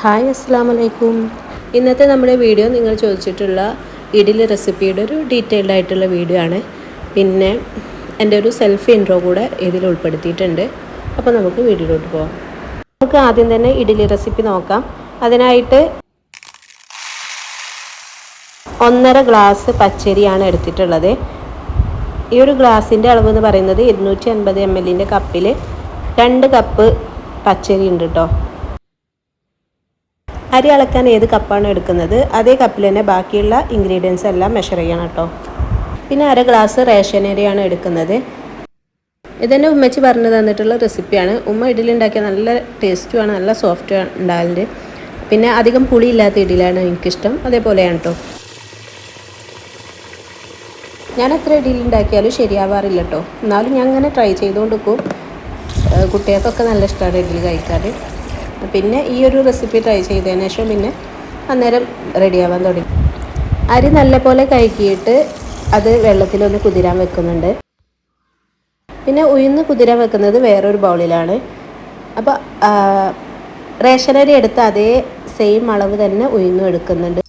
Hi അസ്സാം വലൈക്കും ഇന്നത്തെ നമ്മുടെ വീഡിയോ നിങ്ങൾ ചോദിച്ചിട്ടുള്ള ഇഡ്ഡലി റെസിപ്പിയുടെ ഒരു ഡീറ്റെയിൽഡ് ആയിട്ടുള്ള വീഡിയോ ആണ്. പിന്നെ എന്റെ ഒരു സെൽഫ് ഇൻട്രോ കൂടെ ഇതിൽ ഉൾപ്പെടുത്തിയിട്ടുണ്ട്. അപ്പോൾ നമുക്ക് വീഡിയോയിലോട്ട് പോകാം നമുക്ക് ആദ്യം തന്നെ ഇഡ്ഡലി റെസിപ്പി നോക്കാം. അതിനായിട്ട് ഒന്നര ഗ്ലാസ് പച്ചരിയാണ് എടുത്തിട്ടുള്ളത്. ഈ ഒരു ഗ്ലാസിന്റെ അളവ് എന്ന് പറയുന്നത് ഇരുന്നൂറ്റി അൻപത് എം എല്ലിന്റെ കപ്പിൽ രണ്ട് കപ്പ് പച്ചരി ഉണ്ട് കേട്ടോ. അരി അളക്കാൻ ഏത് കപ്പാണ് എടുക്കുന്നത്? അതേ കപ്പിൽ തന്നെ ബാക്കിയുള്ള ഇൻഗ്രീഡിയൻസ് എല്ലാം മെഷർ ചെയ്യണം കേട്ടോ. പിന്നെ അര ഗ്ലാസ് റേഷൻ അരിയാണ് എടുക്കുന്നത്. ഇതെന്നെ ഉമ്മച്ചി പറഞ്ഞു തന്നിട്ടുള്ള റെസിപ്പിയാണ് ഉമ്മ ഇഡ്ഡലി ഉണ്ടാക്കിയ നല്ല ടേസ്റ്റുമാണ് നല്ല സോഫ്റ്റ് ഉണ്ടാകലുണ്ട് പിന്നെ അധികം പുളിയില്ലാത്ത ഇഡ്ഡലിയാണ് എനിക്കിഷ്ടം. അതേപോലെയാണ് കേട്ടോ. ഞാൻ എത്ര ഇഡ്ഡലി ഉണ്ടാക്കിയാലും ശരിയാവാറില്ല കേട്ടോ. എന്നാലും ഞാൻ അങ്ങനെ ട്രൈ ചെയ്തുകൊണ്ട് നിൽക്കും. കുട്ടികൾക്കൊക്കെ നല്ല ഇഷ്ടമാണ് ഇഡ്ഡലി കഴിക്കാൻ പിന്നെ ഈ ഒരു റെസിപ്പി ട്രൈ ചെയ്തതിന് ശേഷം പിന്നെ അന്നേരം റെഡിയാവാൻ തുടങ്ങി. അരി നല്ലപോലെ കഴുകിയിട്ട് അത് വെള്ളത്തിലൊന്ന് കുതിരാൻ വെക്കുന്നുണ്ട്. പിന്നെ ഉയർന്ന് കുതിരാൻ വെക്കുന്നത് വേറൊരു ബൗളിലാണ്. അപ്പോൾ റേഷനരി എടുത്ത അതേ സെയിം അളവ് തന്നെ ഉയർന്നും എടുക്കുന്നുണ്ട്.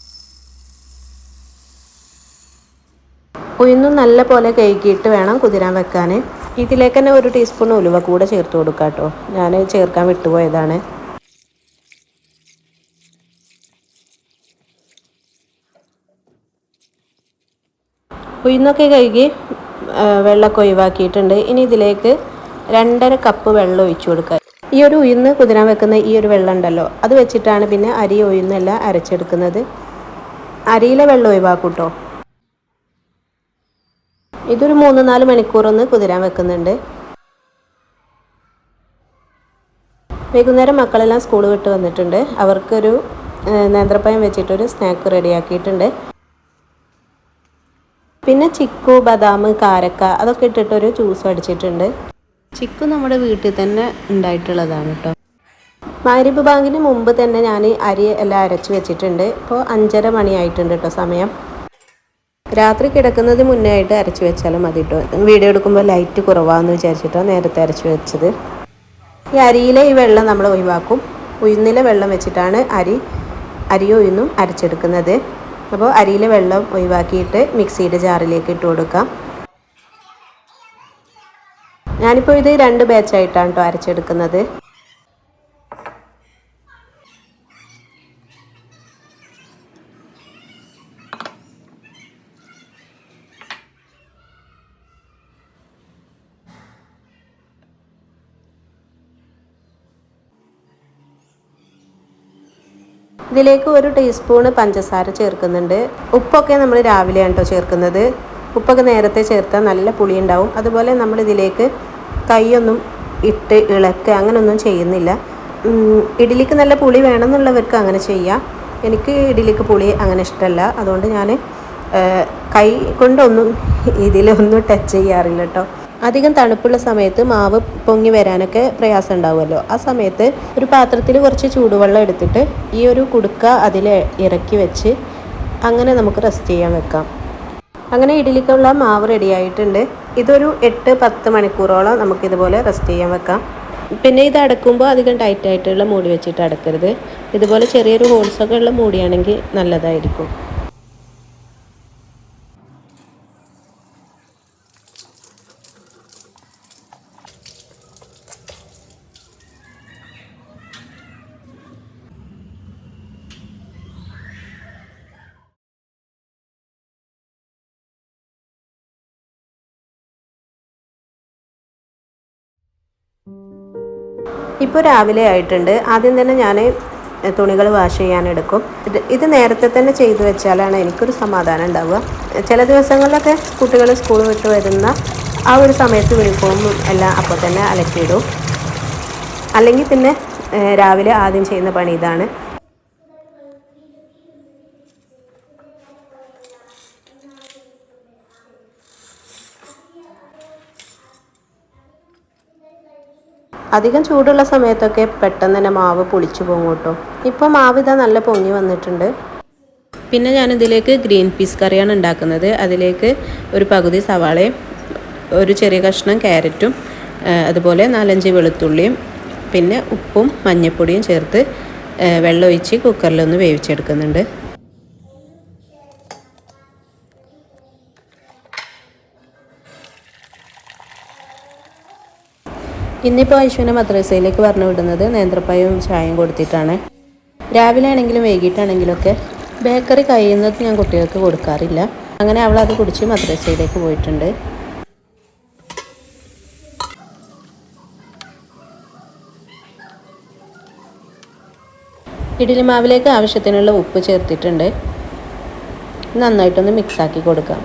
ഉയർന്നും നല്ല പോലെ കഴുകിയിട്ട് വേണം കുതിരാൻ വെക്കാൻ ഇതിലേക്ക് തന്നെ ഒരു ടീസ്പൂൺ ഉലുവ കൂടെ ചേർത്ത് കൊടുക്കാം കേട്ടോ ഞാൻ ചേർക്കാൻ വിട്ടുപോയതാണ്. ഉഴുന്നൊക്കെ കഴുകി വെള്ളമൊക്കെ ഒഴിവാക്കിയിട്ടുണ്ട്. ഇനി ഇതിലേക്ക് രണ്ടര കപ്പ് വെള്ളം ഒഴിച്ചു കൊടുക്കുക. ഈ ഒരു ഉഴുന്ന് കുതിരാൻ വെക്കുന്ന ഈ ഒരു വെള്ളം ഉണ്ടല്ലോ അത് വെച്ചിട്ടാണ് പിന്നെ അരി ഉഴുന്നെല്ലാം അരച്ചെടുക്കുന്നത്. അരിയിലെ വെള്ളം ഒഴിവാക്കൂട്ടോ ഇതൊരു മൂന്ന് നാല് മണിക്കൂറൊന്ന് കുതിരാൻ വെക്കുന്നുണ്ട്. വൈകുന്നേരം മക്കളെല്ലാം സ്കൂൾ വിട്ട് വന്നിട്ടുണ്ട്. അവർക്കൊരു നേന്ത്രപ്പഴം വെച്ചിട്ടൊരു സ്നാക്ക് റെഡിയാക്കിയിട്ടുണ്ട് പിന്നെ ചിക്കു ബദാം കാരക്ക അതൊക്കെ ഇട്ടിട്ടൊരു ജ്യൂസ് അടിച്ചിട്ടുണ്ട്. ചിക്കു നമ്മുടെ വീട്ടിൽ തന്നെ ഉണ്ടായിട്ടുള്ളതാണ് കേട്ടോ മാരിബ് ബാങ്കിന് മുമ്പ് തന്നെ ഞാൻ അരി എല്ലാം അരച്ച് വെച്ചിട്ടുണ്ട്. ഇപ്പോൾ അഞ്ചര മണിയായിട്ടുണ്ട് കേട്ടോ സമയം. രാത്രി കിടക്കുന്നത് മുന്നേ ആയിട്ട് അരച്ച് വെച്ചാലും മതി കേട്ടോ വീഡിയോ എടുക്കുമ്പോൾ ലൈറ്റ് കുറവാന്ന് വിചാരിച്ചിട്ടാണ് നേരത്തെ അരച്ച് വെച്ചത്. ഈ അരിയിലെ ഈ വെള്ളം നമ്മൾ ഒഴിവാക്കും. ഉഴുന്നിലെ വെള്ളം വെച്ചിട്ടാണ് അരി അരി ഉഴുന്നും അരച്ചെടുക്കുന്നത്. അപ്പോൾ അരിയിലെ വെള്ളം ഒഴിവാക്കിയിട്ട് മിക്സിയുടെ ജാറിലേക്ക് ഇട്ട് കൊടുക്കാം. ഞാനിപ്പോൾ ഇത് രണ്ട് ബാച്ചായിട്ടാണ് കേട്ടോ അരച്ചെടുക്കുന്നത്. ഇതിലേക്ക് ഒരു ടീസ്പൂണ് പഞ്ചസാര ചേർക്കുന്നുണ്ട്. ഉപ്പൊക്കെ നമ്മൾ രാവിലെയാണ് കേട്ടോ ചേർക്കുന്നത്. ഉപ്പൊക്കെ നേരത്തെ ചേർത്താൽ നല്ല പുളി ഉണ്ടാവും അതുപോലെ നമ്മൾ ഇതിലേക്ക് കൈയൊന്നും ഇട്ട് ഇളക്കുക അങ്ങനെയൊന്നും ചെയ്യുന്നില്ല. ഇഡ്ഡലിക്ക് നല്ല പുളി വേണമെന്നുള്ളവർക്ക് അങ്ങനെ ചെയ്യാം. എനിക്ക് ഇഡ്ഡലിക്ക് പുളി അങ്ങനെ ഇഷ്ടമല്ല അതുകൊണ്ട് ഞാൻ കൈ കൊണ്ടൊന്നും ഇതിലൊന്നും ടച്ച് ചെയ്യാറില്ല കേട്ടോ അധികം തണുപ്പുള്ള സമയത്ത് മാവ് പൊങ്ങി വരാനൊക്കെ പ്രയാസം ഉണ്ടാവുമല്ലോ ആ സമയത്ത് ഒരു പാത്രത്തിൽ കുറച്ച് ചൂടുവെള്ളം എടുത്തിട്ട് ഈ ഒരു കുടുക്ക അതിൽ ഇറക്കി വെച്ച് അങ്ങനെ നമുക്ക് റെസ്റ്റ് ചെയ്യാൻ വെക്കാം. അങ്ങനെ ഇഡ്ഡലിക്കുള്ള മാവ് റെഡിയായിട്ടുണ്ട് ഇതൊരു എട്ട് പത്ത് മണിക്കൂറോളം നമുക്കിതുപോലെ റെസ്റ്റ് ചെയ്യാൻ വെക്കാം. പിന്നെ ഇത് അടക്കുമ്പോൾ അധികം ടൈറ്റായിട്ടുള്ള മൂടി വെച്ചിട്ട് അടക്കരുത്. ഇതുപോലെ ചെറിയൊരു ഹോൾസൊക്കെ ഉള്ള മൂടിയാണെങ്കിൽ നല്ലതായിരിക്കും. ഇപ്പോൾ രാവിലെ ആയിട്ടുണ്ട്. ആദ്യം തന്നെ ഞാൻ തുണികൾ വാഷ് ചെയ്യാൻ എടുക്കും. ഇത് നേരത്തെ തന്നെ ചെയ്തു വെച്ചാലാണ് എനിക്കൊരു സമാധാനം ഉണ്ടാവുക. ചില ദിവസങ്ങളിലൊക്കെ കുട്ടികൾ സ്കൂൾ വിട്ട് വരുന്ന ആ ഒരു സമയത്ത് യൂണിഫോമും എല്ലാം അപ്പോൾ തന്നെ അലക്കിയിടും. അല്ലെങ്കിൽ പിന്നെ രാവിലെ ആദ്യം ചെയ്യുന്ന പണി ഇതാണ്. അധികം ചൂടുള്ള സമയത്തൊക്കെ പെട്ടെന്ന് തന്നെ മാവ് പൊളിച്ചു പോകും കേട്ടോ. ഇപ്പോൾ മാവ് ഇതാ നല്ല പൊങ്ങി വന്നിട്ടുണ്ട്. പിന്നെ ഞാനിതിലേക്ക് ഗ്രീൻ പീസ് കറിയാണ് ഉണ്ടാക്കുന്നത്. അതിലേക്ക് ഒരു പകുതി സവാളയും ഒരു ചെറിയ കഷ്ണം ക്യാരറ്റും അതുപോലെ നാലഞ്ച് വെളുത്തുള്ളിയും പിന്നെ ഉപ്പും മഞ്ഞൾപ്പൊടിയും ചേർത്ത് വെള്ളമൊഴിച്ച് കുക്കറിലൊന്ന് വേവിച്ചെടുക്കുന്നുണ്ട്. ഇന്നിപ്പോൾ അശ്വിനെ മദ്രസയിലേക്ക് പറഞ്ഞു വിടുന്നത് നേന്ത്രപ്പഴവും ചായയും കൊടുത്തിട്ടാണ്. രാവിലെ ആണെങ്കിലും വൈകിട്ടാണെങ്കിലും ഒക്കെ ബേക്കറി കഴിയുന്നത് ഞാൻ കുട്ടികൾക്ക് കൊടുക്കാറില്ല. അങ്ങനെ അവൾ അത് കുടിച്ച് മദ്രസയിലേക്ക് പോയിട്ടുണ്ട്. ഇഡ്ഡലി മാവിലേക്ക് ആവശ്യത്തിനുള്ള ഉപ്പ് ചേർത്തിട്ടുണ്ട്. നന്നായിട്ടൊന്ന് മിക്സാക്കി കൊടുക്കാം.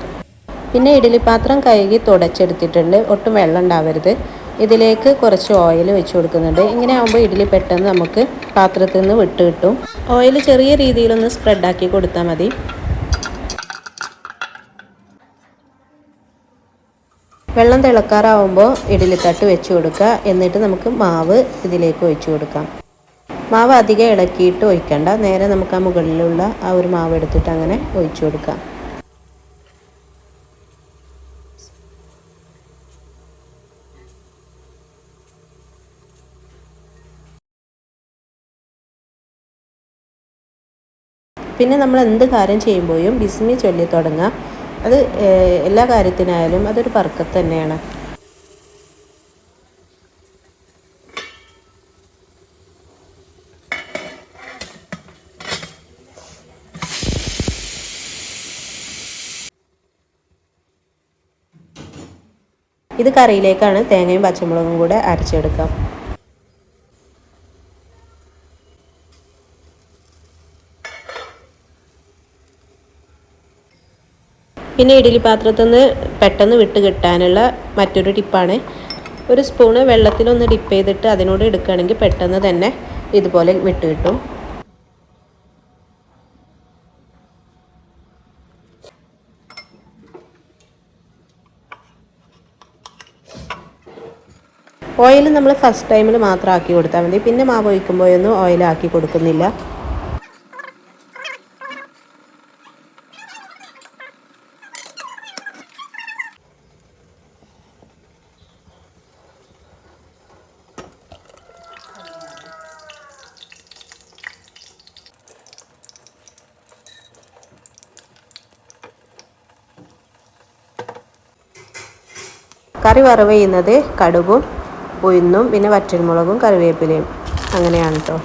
പിന്നെ ഇഡ്ഡലി പാത്രം കഴുകി തുടച്ചെടുത്തിട്ടുണ്ട്. ഒട്ടും വെള്ളം ഉണ്ടാവരുത്. ഇതിലേക്ക് കുറച്ച് ഓയിൽ വെച്ച് കൊടുക്കുന്നുണ്ട്. ഇങ്ങനെ ആകുമ്പോൾ ഇഡ്ഡലി പെട്ടെന്ന് നമുക്ക് പാത്രത്തിൽ നിന്ന് വിട്ട് കിട്ടും. ഓയിൽ ചെറിയ രീതിയിലൊന്ന് സ്പ്രെഡാക്കി കൊടുത്താൽ മതി. വെള്ളം തിളക്കാറാവുമ്പോൾ ഇഡ്ഡലിത്തട്ട് വെച്ച് കൊടുക്കുക. എന്നിട്ട് നമുക്ക് മാവ് ഇതിലേക്ക് ഒഴിച്ചു കൊടുക്കാം. മാവ് അധികം ഇളക്കിയിട്ട് ഒഴിക്കണ്ട. നേരെ നമുക്ക് ആ മുകളിലുള്ള ആ ഒരു മാവ് എടുത്തിട്ട് അങ്ങനെ ഒഴിച്ചു കൊടുക്കാം. പിന്നെ നമ്മൾ എന്ത് കാര്യം ചെയ്യുമ്പോഴും ബിസ്മി ചൊല്ലി തുടങ്ങുക. അത് എല്ലാ കാര്യത്തിനായാലും അതൊരു പറക്കത്ത് തന്നെയാണ്. ഇത് കറിയിലേക്കാണ് തേങ്ങയും പച്ചമുളകും കൂടെ അരച്ചെടുക്കാം. പിന്നെ ഇഡ്ഡലി പാത്രത്തിൽ നിന്ന് പെട്ടെന്ന് വിട്ട് കിട്ടാനുള്ള മറ്റൊരു ടിപ്പാണ്. ഒരു സ്പൂണ് വെള്ളത്തിലൊന്ന് ഡിപ്പ് ചെയ്തിട്ട് അതിനോട് എടുക്കുകയാണെങ്കിൽ പെട്ടെന്ന് തന്നെ ഇതുപോലെ വിട്ട് കിട്ടും. ഓയിൽ നമ്മൾ ഫസ്റ്റ് ടൈമിൽ മാത്രം ആക്കി കൊടുത്താൽ മതി. പിന്നെ മാവ് ഒഴിക്കുമ്പോഴൊന്നും ഓയിൽ ആക്കി കൊടുക്കുന്നില്ല. കറി വറവ് ചെയ്യുന്നത് കടുകും ഉഴുന്നും പിന്നെ വറ്റൽമുളകും കറിവേപ്പിലയും. അങ്ങനെയാണ് കേട്ടോ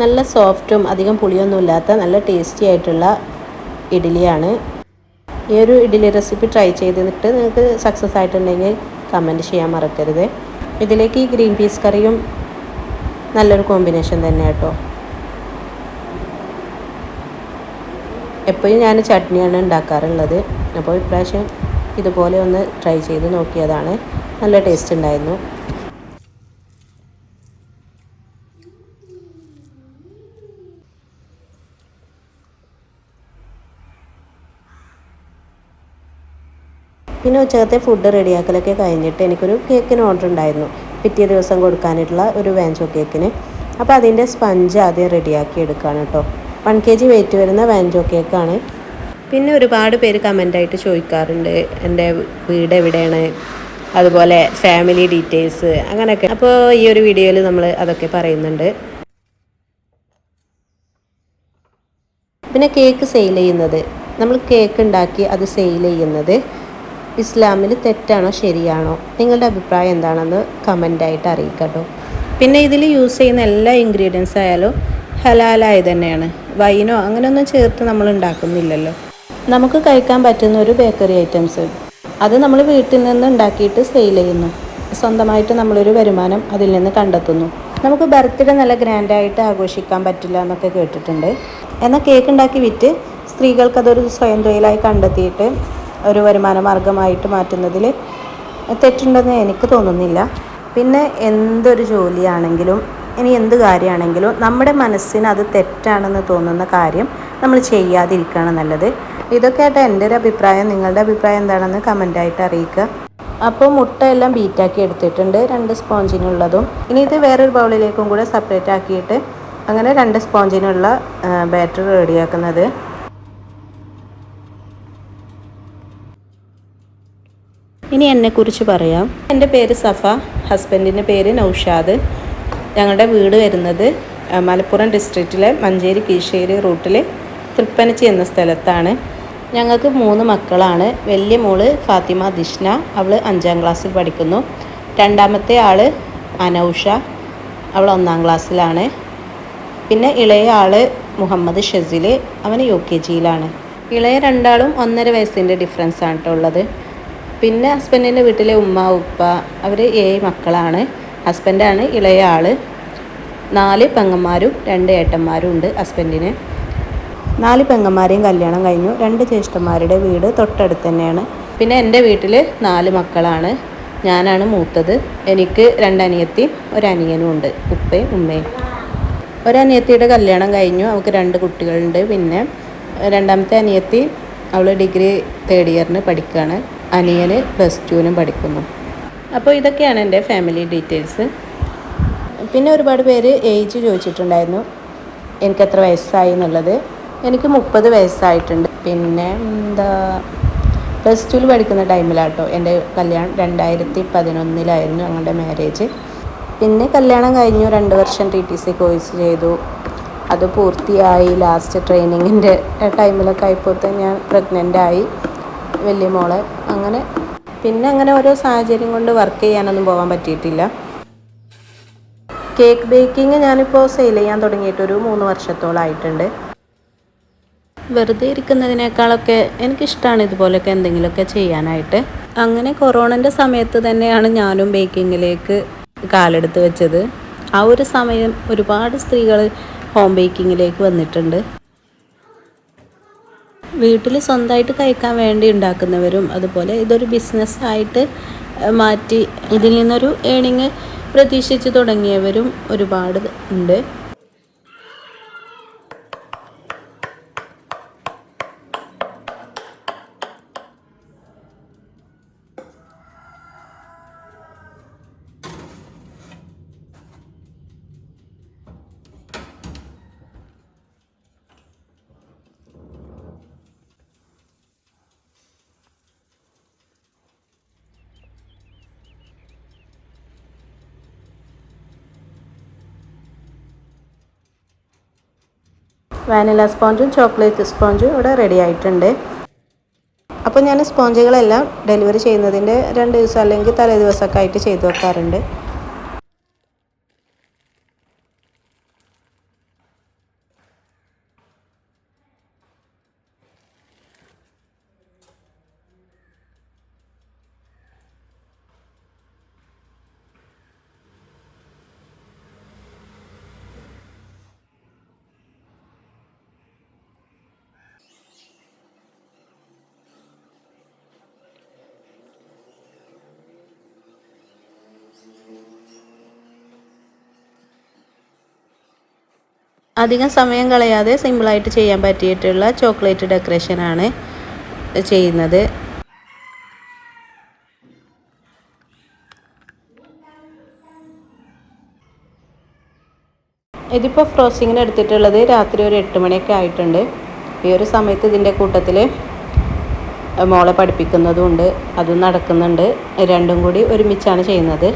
നല്ല സോഫ്റ്റും അധികം പുളിയൊന്നും ഇല്ലാത്ത നല്ല ടേസ്റ്റി ആയിട്ടുള്ള ഇഡ്ഡലിയാണ്. ഈ ഒരു ഇഡ്ഡലി റെസിപ്പി ട്രൈ ചെയ്തിട്ട് നിങ്ങൾക്ക് സക്സസ് ആയിട്ടുണ്ടെങ്കിൽ കമന്റ് ചെയ്യാൻ മറക്കരുത്. ഇതിലേക്ക് ഈ ഗ്രീൻ പീസ് കറിയും നല്ലൊരു കോമ്പിനേഷൻ തന്നെ കേട്ടോ എപ്പോഴും ഞാൻ ചട്നിയാണ് ഉണ്ടാക്കാറുള്ളത്. അപ്പോൾ ഇപ്രാവശ്യം ഇതുപോലെ ഒന്ന് ട്രൈ ചെയ്ത് നോക്കിയതാണ്. നല്ല ടേസ്റ്റ് ഉണ്ടായിരുന്നു. പിന്നെ ഉച്ചകത്തെ ഫുഡ് റെഡിയാക്കലൊക്കെ കഴിഞ്ഞിട്ട് എനിക്കൊരു കേക്കിന് ഓർഡർ ഉണ്ടായിരുന്നു. പിറ്റേ ദിവസം കൊടുക്കാനായിട്ടുള്ള ഒരു വാഞ്ചോ കേക്കിന് അപ്പോൾ അതിന്റെ സ്പഞ്ച് ആദ്യം റെഡിയാക്കി എടുക്കുകയാണ് കേട്ടോ വൺ കെ ജി വെയിറ്റ് വരുന്ന വാഞ്ചോ കേക്കാണ് പിന്നെ ഒരുപാട് പേര് കമന്റായിട്ട് ചോദിക്കാറുണ്ട് എന്റെ വീട് എവിടെയാണ്? അതുപോലെ ഫാമിലി ഡീറ്റെയിൽസ് അങ്ങനെയൊക്കെ. അപ്പോൾ ഈ ഒരു വീഡിയോയിൽ നമ്മൾ അതൊക്കെ പറയുന്നുണ്ട്. പിന്നെ കേക്ക് സെയിൽ ചെയ്യുന്നത്. നമ്മൾ കേക്ക് ഉണ്ടാക്കി അത് സെയിൽ ചെയ്യുന്നത്. ഇസ്ലാമിൽ തെറ്റാണോ ശരിയാണോ? നിങ്ങളുടെ അഭിപ്രായം എന്താണെന്ന് കമന്റായിട്ട് അറിയിക്കട്ടോ. പിന്നെ ഇതിൽ യൂസ് ചെയ്യുന്ന എല്ലാ ഇൻഗ്രീഡിയൻസ് ആയാലും ഹലാലായി തന്നെയാണ്. വൈനോ അങ്ങനെയൊന്നും ചേർത്ത് നമ്മൾ ഉണ്ടാക്കുന്നില്ലല്ലോ. നമുക്ക് കഴിക്കാൻ പറ്റുന്ന ഒരു ബേക്കറി ഐറ്റംസ് അത് നമ്മൾ വീട്ടിൽ നിന്ന് ഉണ്ടാക്കിയിട്ട് സെയിൽ ചെയ്യുന്നു. സ്വന്തമായിട്ട് നമ്മളൊരു വരുമാനം അതിൽ നിന്ന് കണ്ടെത്തുന്നു. നമുക്ക് ബർത്ത്ഡേ നല്ല ഗ്രാൻഡായിട്ട് ആഘോഷിക്കാൻ പറ്റില്ല എന്നൊക്കെ കേട്ടിട്ടുണ്ട്. എന്നാൽ കേക്ക് ഉണ്ടാക്കി വിറ്റ് സ്ത്രീകൾക്കതൊരു സ്വയം തൊഴിലായി കണ്ടെത്തിയിട്ട് ഒരു വരുമാന മാർഗമായിട്ട് മാറ്റുന്നതിൽ തെറ്റുണ്ടെന്ന് എനിക്ക് തോന്നുന്നില്ല. പിന്നെ എന്തൊരു ജോലിയാണെങ്കിലും ഇനി എന്ത് കാര്യമാണെങ്കിലും നമ്മുടെ മനസ്സിന് അത് തെറ്റാണെന്ന് തോന്നുന്ന കാര്യം നമ്മൾ ചെയ്യാതിരിക്കുകയാണ് നല്ലത്. ഇതൊക്കെ ആയിട്ട് എന്റെ ഒരു അഭിപ്രായം. നിങ്ങളുടെ അഭിപ്രായം എന്താണെന്ന് കമന്റായിട്ട് അറിയിക്കുക. അപ്പോൾ മുട്ട എല്ലാം ബീറ്റാക്കി എടുത്തിട്ടുണ്ട്. രണ്ട് സ്പോഞ്ചിനുള്ളതും ഇനി ഇത് വേറൊരു ബൗളിലേക്കും കൂടെ സെപ്പറേറ്റ് ആക്കിയിട്ട് അങ്ങനെ രണ്ട് സ്പോഞ്ചിനുള്ള ബാറ്റർ റെഡിയാക്കുന്നത് ഇനി എന്നെക്കുറിച്ച് പറയാം. എന്റെ പേര് സഫ ഹസ്ബൻഡിന്റെ പേര് നൗഷാദ്. ഞങ്ങളുടെ വീട് വരുന്നത് മലപ്പുറം ഡിസ്ട്രിക്റ്റിലെ മഞ്ചേരി കീശേരി റൂട്ടിൽ തൃപ്പനച്ചി എന്ന സ്ഥലത്താണ്. ഞങ്ങൾക്ക് മൂന്ന് മക്കളാണ്. വലിയ മോൾ ഫാത്തിമ ദിഷ്ന അവൾ അഞ്ചാം ക്ലാസ്സിൽ പഠിക്കുന്നു. രണ്ടാമത്തെ ആൾ അനൗഷ അവൾ ഒന്നാം ക്ലാസ്സിലാണ്. പിന്നെ ഇളയ ആൾ മുഹമ്മദ് ഷെസിൽ അവൻ യു കെ ജിയിലാണ്. ഇളയ രണ്ടാളും ഒന്നര വയസ്സിന്റെ ഡിഫറൻസ് ആണ് കേട്ടോ ഉള്ളത്. പിന്നെ ഹസ്ബൻഡിന്റെ വീട്ടിലെ ഉമ്മ ഉപ്പ അവർ ഏഴ് മക്കളാണ്. ഹസ്ബൻഡാണ് ഇളയ ആൾ നാല് പെങ്ങന്മാരും രണ്ട് ഏട്ടന്മാരും ഉണ്ട് ഹസ്ബൻഡിന്. നാല് പെങ്ങന്മാരെയും കല്യാണം കഴിഞ്ഞു. രണ്ട് ജ്യേഷ്ഠന്മാരുടെ വീട് തൊട്ടടുത്ത് തന്നെയാണ്. പിന്നെ എന്റെ വീട്ടിൽ നാല് മക്കളാണ്. ഞാനാണ് മൂത്തത്. എനിക്ക് രണ്ടനിയത്തിയും ഒരനിയനും ഉണ്ട്. ഉപ്പയും ഉമ്മയും. ഒരനിയത്തിയുടെ കല്യാണം കഴിഞ്ഞു. അവൾക്ക് രണ്ട് കുട്ടികളുണ്ട്. പിന്നെ രണ്ടാമത്തെ അനിയത്തി അവൾ ഡിഗ്രി തേർഡ് ഇയറിന് പഠിക്കുകയാണ്. അനിയന് പ്ലസ് ടുവിനും പഠിക്കുന്നു. അപ്പോൾ ഇതൊക്കെയാണ് എന്റെ ഫാമിലി ഡീറ്റെയിൽസ് പിന്നെ ഒരുപാട് പേര് ഏജ് ചോദിച്ചിട്ടുണ്ടായിരുന്നു. എനിക്ക് എത്ര വയസ്സായി എന്നുള്ളത്. എനിക്ക് മുപ്പത് വയസ്സായിട്ടുണ്ട്. പിന്നെ എന്താ പ്ലസ് ടുവിൽ പഠിക്കുന്ന ടൈമിലാട്ടോ എന്റെ കല്യാണം രണ്ടായിരത്തി പതിനൊന്നിലായിരുന്നു ഞങ്ങളുടെ മാരേജ് പിന്നെ കല്യാണം കഴിഞ്ഞു രണ്ട് വർഷം ടി ടി സി കോഴ്സ് ചെയ്തു. അത് പൂർത്തിയായി. ലാസ്റ്റ് ട്രെയിനിങ്ങിന്റെ ടൈമിലൊക്കെ ആയപ്പോൾ ഞാൻ പ്രഗ്നന്റ് ആയി. വലിയ മോളെ. അങ്ങനെ പിന്നെ അങ്ങനെ ഓരോ സാഹചര്യം കൊണ്ട് വർക്ക് ചെയ്യാനൊന്നും പോകാൻ പറ്റിയിട്ടില്ല. കേക്ക് ബേക്കിംഗ് ഞാനിപ്പോൾ സെയിൽ ചെയ്യാൻ തുടങ്ങിയിട്ട് ഒരു മൂന്ന് വർഷത്തോളമായിട്ടുണ്ട് വെറുതെ ഇരിക്കുന്നതിനേക്കാളൊക്കെ എനിക്കിഷ്ടമാണ് ഇതുപോലെയൊക്കെ എന്തെങ്കിലുമൊക്കെ ചെയ്യാനായിട്ട്. അങ്ങനെ കൊറോണന്റെ സമയത്ത് തന്നെയാണ് ഞാനും ബേക്കിങ്ങിലേക്ക് കാലെടുത്ത് വെച്ചത്. ആ ഒരു സമയം ഒരുപാട് സ്ത്രീകൾ ഹോം ബേക്കിങ്ങിലേക്ക് വന്നിട്ടുണ്ട്. വീട്ടിൽ സ്വന്തമായിട്ട് കഴിക്കാൻ വേണ്ടി ഉണ്ടാക്കുന്നവരും അതുപോലെ ഇതൊരു ബിസിനസ് ആയിട്ട് മാറ്റി ഇതിൽ നിന്നൊരു ഏണിങ് പ്രതീക്ഷിച്ച് തുടങ്ങിയവരും ഒരുപാട് ഉണ്ട്. വാനില സ്പോഞ്ചും ചോക്ലേറ്റ് സ്പോഞ്ചും ഇവിടെ റെഡി ആയിട്ടുണ്ട്. അപ്പോൾ ഞാൻ സ്പോഞ്ചുകളെല്ലാം ഡെലിവറി ചെയ്യുന്നതിന്റെ രണ്ട് ദിവസം അല്ലെങ്കിൽ തലേ ദിവസമൊക്കെ ആയിട്ട് ചെയ്തു വെക്കാറുണ്ട്. അധികം സമയം കളയാതെ സിമ്പിളായിട്ട് ചെയ്യാൻ പറ്റിയിട്ടുള്ള ചോക്ലേറ്റ് ഡെക്കറേഷനാണ് ചെയ്യുന്നത്. ഇതിപ്പോൾ ഫ്രോസിങ്ങിന് എടുത്തിട്ടുള്ളത് രാത്രി ഒരു എട്ട് മണിയൊക്കെ ആയിട്ടുണ്ട്. ഈ ഒരു സമയത്ത് ഇതിന്റെ കൂട്ടത്തിൽ മോളെ പഠിപ്പിക്കുന്നതുമുണ്ട് അതും നടക്കുന്നുണ്ട്. രണ്ടും കൂടി ഒരുമിച്ചാണ് ചെയ്യുന്നത്.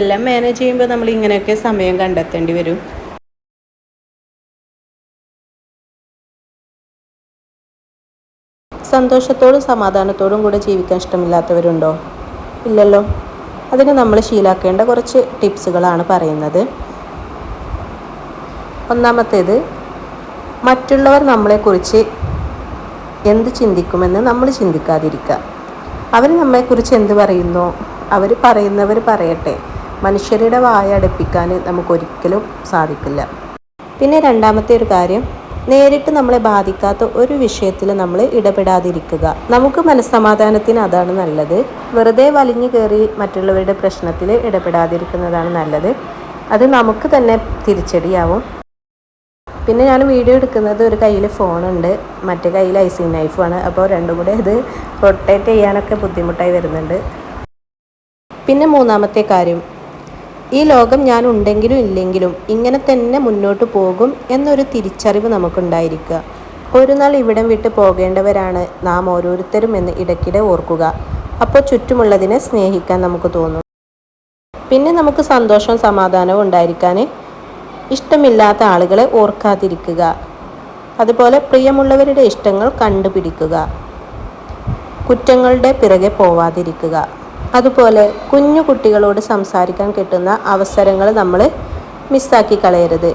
എല്ലാം മാനേജ് ചെയ്യുമ്പോൾ നമ്മൾ ഇങ്ങനെയൊക്കെ സമയം കണ്ടെത്തേണ്ടി വരും. സന്തോഷത്തോടും സമാധാനത്തോടും കൂടെ ജീവിക്കാൻ ഇഷ്ടമില്ലാത്തവരുണ്ടോ? ഇല്ലല്ലോ. അതിന് നമ്മൾ ശീലാക്കേണ്ട കുറച്ച് ടിപ്സുകളാണ് പറയുന്നത്. ഒന്നാമത്തേത് മറ്റുള്ളവർ നമ്മളെക്കുറിച്ച് എന്ത് ചിന്തിക്കുമെന്ന് നമ്മൾ ചിന്തിക്കാതിരിക്കുക. അവർ നമ്മളെക്കുറിച്ച് എന്ത് പറയുന്നു? അവർ പറയുന്നവർ പറയട്ടെ. മനുഷ്യരുടെ വായ അടുപ്പിക്കാൻ നമുക്കൊരിക്കലും സാധിക്കില്ല. പിന്നെ രണ്ടാമത്തെ ഒരു കാര്യം നേരിട്ട് നമ്മളെ ബാധിക്കാത്ത ഒരു വിഷയത്തിൽ നമ്മൾ ഇടപെടാതിരിക്കുക. നമുക്ക് മനസ്സമാധാനത്തിന് അതാണ് നല്ലത്. വെറുതെ വലിഞ്ഞു കയറി മറ്റുള്ളവരുടെ പ്രശ്നത്തിൽ ഇടപെടാതിരിക്കുന്നതാണ് നല്ലത്. അത് നമുക്ക് തന്നെ തിരിച്ചടിയാവും. പിന്നെ ഞാൻ വീഡിയോ എടുക്കുന്നത് ഒരു കയ്യിൽ ഫോണുണ്ട് മറ്റേ കയ്യിൽ ഐസിങ് നൈഫുമാണ് അപ്പോൾ രണ്ടും കൂടെ ഇത് റൊട്ടേറ്റ് ചെയ്യാനൊക്കെ ബുദ്ധിമുട്ടായി വരുന്നുണ്ട്. പിന്നെ മൂന്നാമത്തെ കാര്യം ഈ ലോകം ഞാൻ ഉണ്ടെങ്കിലും ഇല്ലെങ്കിലും ഇങ്ങനെ തന്നെ മുന്നോട്ട് പോകും എന്നൊരു തിരിച്ചറിവ് നമുക്കുണ്ടായിരിക്കുക. ഒരു നാൾ ഇവിടം വിട്ട് പോകേണ്ടവരാണ് നാം ഓരോരുത്തരും എന്ന് ഇടയ്ക്കിടെ ഓർക്കുക. അപ്പോൾ ചുറ്റുമുള്ളതിനെ സ്നേഹിക്കാൻ നമുക്ക് തോന്നും. പിന്നെ നമുക്ക് സന്തോഷവും സമാധാനവും ഉണ്ടായിരിക്കാൻ ഇഷ്ടമില്ലാത്ത ആളുകളെ ഓർക്കാതിരിക്കുക. അതുപോലെ പ്രിയമുള്ളവരുടെ ഇഷ്ടങ്ങൾ കണ്ടുപിടിക്കുക. കുറ്റങ്ങളുടെ പിറകെ പോവാതിരിക്കുക. അതുപോലെ കുഞ്ഞു കുട്ടികളോട് സംസാരിക്കാൻ കിട്ടുന്ന അവസരങ്ങൾ നമ്മൾ മിസ്സാക്കി കളയരുത്.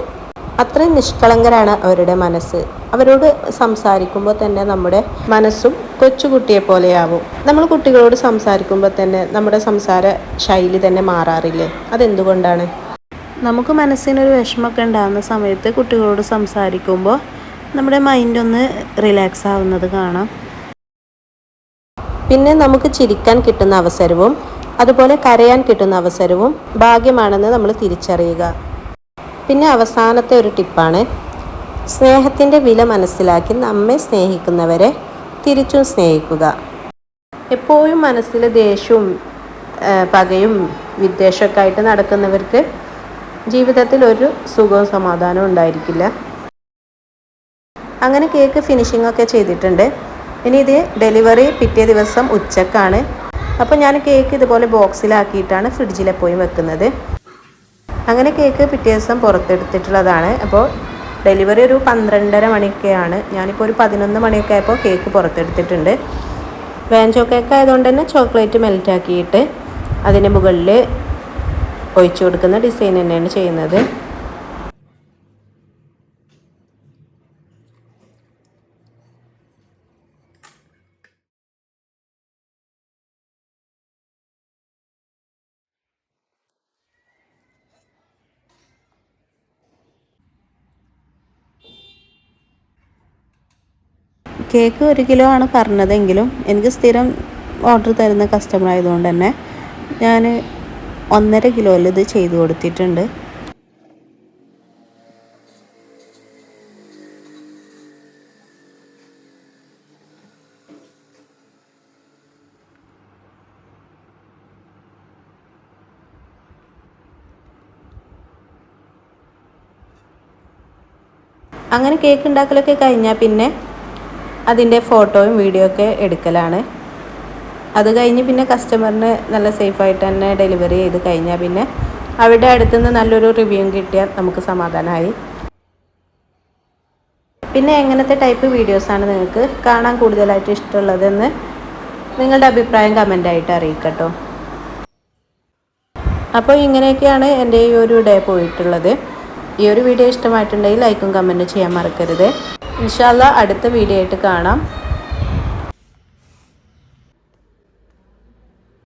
അത്രയും നിഷ്കളങ്കരാണ് അവരുടെ മനസ്സ്. അവരോട് സംസാരിക്കുമ്പോൾ തന്നെ നമ്മുടെ മനസ്സും കൊച്ചുകുട്ടിയെ പോലെയാവും. നമ്മൾ കുട്ടികളോട് സംസാരിക്കുമ്പോൾ തന്നെ നമ്മുടെ സംസാര ശൈലി തന്നെ മാറാറില്ലേ? അതെന്തുകൊണ്ടാണ്? നമുക്ക് മനസ്സിനൊരു വിഷമമൊക്കെ ഉണ്ടാകുന്ന സമയത്ത് കുട്ടികളോട് സംസാരിക്കുമ്പോൾ നമ്മുടെ മൈൻഡ് ഒന്ന് റിലാക്സ് ആവുന്നത് കാണാം. പിന്നെ നമുക്ക് ചിരിക്കാൻ കിട്ടുന്ന അവസരവും അതുപോലെ കരയാൻ കിട്ടുന്ന അവസരവും ഭാഗ്യമാണെന്ന് നമ്മൾ തിരിച്ചറിയുക. പിന്നെ അവസാനത്തെ ഒരു ടിപ്പാണ് സ്നേഹത്തിന്റെ വില മനസ്സിലാക്കി നമ്മെ സ്നേഹിക്കുന്നവരെ തിരിച്ചും സ്നേഹിക്കുക. എപ്പോഴും മനസ്സിൽ ദേഷ്യവും പകയും വിദ്വേഷമൊക്കെ ആയിട്ട് നടക്കുന്നവർക്ക് ജീവിതത്തിൽ ഒരു സുഖവും സമാധാനവും ഉണ്ടായിരിക്കില്ല. അങ്ങനെ കേക്ക് ഫിനിഷിംഗ് ഒക്കെ ചെയ്തിട്ടുണ്ട്. ഇനി ഇത് ഡെലിവറി പിറ്റേ ദിവസം ഉച്ചക്കാണ്. അപ്പോൾ ഞാൻ കേക്ക് ഇതുപോലെ ബോക്സിലാക്കിയിട്ടാണ് ഫ്രിഡ്ജിൽ പോയി വെക്കുന്നത്. അങ്ങനെ കേക്ക് പിറ്റേ ദിവസം പുറത്തെടുത്തിട്ടുള്ളതാണ്. അപ്പോൾ ഡെലിവറി ഒരു പന്ത്രണ്ടര മണിയൊക്കെയാണ്. ഞാനിപ്പോൾ ഒരു പതിനൊന്ന് മണിയൊക്കെ ആയപ്പോൾ കേക്ക് പുറത്തെടുത്തിട്ടുണ്ട്. വാൻചോ കേക്ക് ആയതുകൊണ്ട് തന്നെ ചോക്ലേറ്റ് മെൽറ്റാക്കിയിട്ട് അതിന് മുകളിൽ ഒഴിച്ചു കൊടുക്കുന്ന ഡിസൈൻ തന്നെയാണ് ചെയ്യുന്നത്. കേക്ക് ഒരു കിലോ ആണ് പറഞ്ഞതെങ്കിലും എനിക്ക് സ്ഥിരം ഓർഡർ തരുന്ന കസ്റ്റമർ ആയതുകൊണ്ട് തന്നെ ഞാൻ ഒന്നര കിലോയിൽ ഇത് ചെയ്തു കൊടുത്തിട്ടുണ്ട്. അങ്ങനെ കേക്ക് ഉണ്ടാക്കലൊക്കെ കഴിഞ്ഞാൽ പിന്നെ അതിന്റെ ഫോട്ടോയും വീഡിയോ ഒക്കെ എടുക്കലാണ്. അത് കഴിഞ്ഞ് പിന്നെ കസ്റ്റമറിന് നല്ല സേഫായിട്ട് തന്നെ ഡെലിവറി ചെയ്ത് കഴിഞ്ഞാൽ പിന്നെ അവരുടെ അടുത്തുനിന്ന് നല്ലൊരു റിവ്യൂ കിട്ടിയാൽ നമുക്ക് സമാധാനമായി പിന്നെ എങ്ങനത്തെ ടൈപ്പ് വീഡിയോസാണ് നിങ്ങൾക്ക് കാണാൻ കൂടുതലായിട്ട് ഇഷ്ടമുള്ളതെന്ന് നിങ്ങളുടെ അഭിപ്രായം കമന്റായിട്ട് അറിയിക്കട്ടോ. അപ്പോൾ ഇങ്ങനെയൊക്കെയാണ് എന്റെ ഈ ഒരു ഡേ പോയിട്ടുള്ളത്. ഈ ഒരു വീഡിയോ ഇഷ്ടമായിട്ടുണ്ടെങ്കിൽ ലൈക്കും കമന്റും ചെയ്യാൻ മറക്കരുത്. ഇൻഷാല്ല അടുത്ത വീഡിയോ ആയിട്ട് കാണാം.